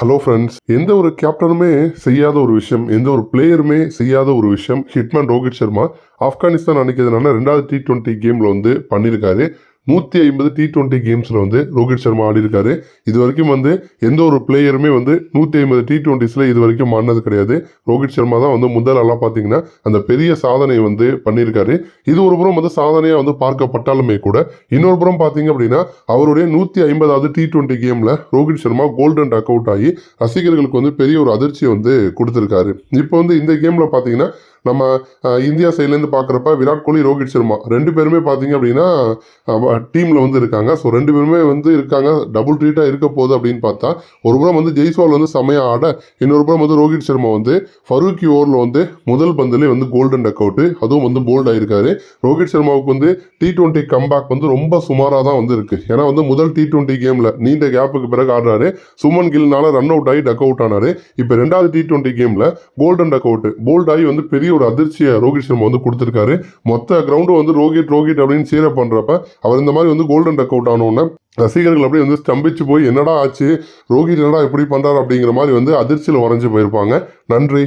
Hello friends எந்த ஒரு கேப்டனுமே செய்யாத ஒரு விஷயம் எந்த ஒரு பிளேயருமே செய்யாத ஒரு விஷயம். ஹிட்மேன் ரோஹித் சர்மா ஆப்கானிஸ்தான் அன்னைக்கு ரெண்டாவது டி ட்வெண்ட்டி கேமில் வந்து பண்ணியிருக்காரு. நூற்றி ஐம்பது டி டுவெண்ட்டி கேம்ஸில் வந்து ரோஹித் சர்மா ஆடிருக்காரு இது வரைக்கும் வந்து எந்த ஒரு பிளேயருமே வந்து நூற்றி ஐம்பது டி டுவெண்ட்டிஸில் இது வரைக்கும் ஆடினது கிடையாது. ரோஹித் சர்மா தான் வந்து முதல் ஆளாக பார்த்தீங்கன்னா அந்த பெரிய சாதனை வந்து பண்ணியிருக்காரு. இது ஒரு புறம் வந்து சாதனையாக வந்து பார்க்கப்பட்டாலுமே கூட இன்னொரு புறம் பார்த்தீங்க அப்படின்னா அவருடைய நூற்றி ஐம்பதாவது டி டுவெண்ட்டி கேமில் Rohit Sharma golden duck out ஆகி ரசிகர்களுக்கு வந்து பெரிய ஒரு அதிர்ச்சியை வந்து கொடுத்துருக்காரு. இப்போ வந்து இந்த கேமில் பார்த்தீங்கன்னா நம்ம இந்தியா சைட்லேருந்து பார்க்குறப்ப விராட் கோலி ரோஹித் சர்மா ரெண்டு பேருமே பார்த்தீங்க அப்படின்னா டீமில் வந்து இருக்காங்க. ஸோ ரெண்டு பேருமே வந்து இருக்காங்க. டபுள் ட்ரீட்டாக இருக்க போகுது அப்படின்னு பார்த்தா ஒரு புறம் வந்து ஜெய்ஸ்வால் வந்து செமையாக ஆட இன்னொரு புறம் வந்து ரோஹித் சர்மா வந்து ஃபரூக்கி ஓவரில் வந்து முதல் பந்திலே வந்து கோல்டன் டக் அவுட்டு அதுவும் வந்து போல்ட் ஆயிருக்காரு. ரோஹித் சர்மாவுக்கு வந்து டி டுவெண்ட்டி கம்பேக் வந்து ரொம்ப சுமாராக தான் வந்து இருக்குது ஏன்னா வந்து முதல் டி டுவெண்ட்டி கேமில் நீண்ட கேப்புக்கு பிறகு ஆடுறாரு. சுமன் கில்னால ரன் அவுட் ஆகி டக் அவுட் ஆனார். இப்போ ரெண்டாவது டி டுவெண்ட்டி கேமில் கோல்டன் டக் அவுட் போல்ட் ஆகி வந்து பெரிய ஒரு அதிர்ச்சியை ரோஹித் சர்மா வந்து கொடுத்துருக்காரு. மொத்த கிரவுண்டும் வந்து ரோஹித் ரோஹித் அப்படின்னு சீர பண்றப்ப அவர் இந்த மாதிரி வந்து கோல்டன் டக் அவுட் ஆனோடனே ரசிகர்கள் அப்படியே வந்து ஸ்தம்பிச்சு போய் என்னடா ஆச்சு ரோஹித் என்னடா எப்படி பண்றாரு அப்படிங்கிற மாதிரி வந்து அதிர்ச்சியில் உறைஞ்சு போயிருப்பாங்க. நன்றி.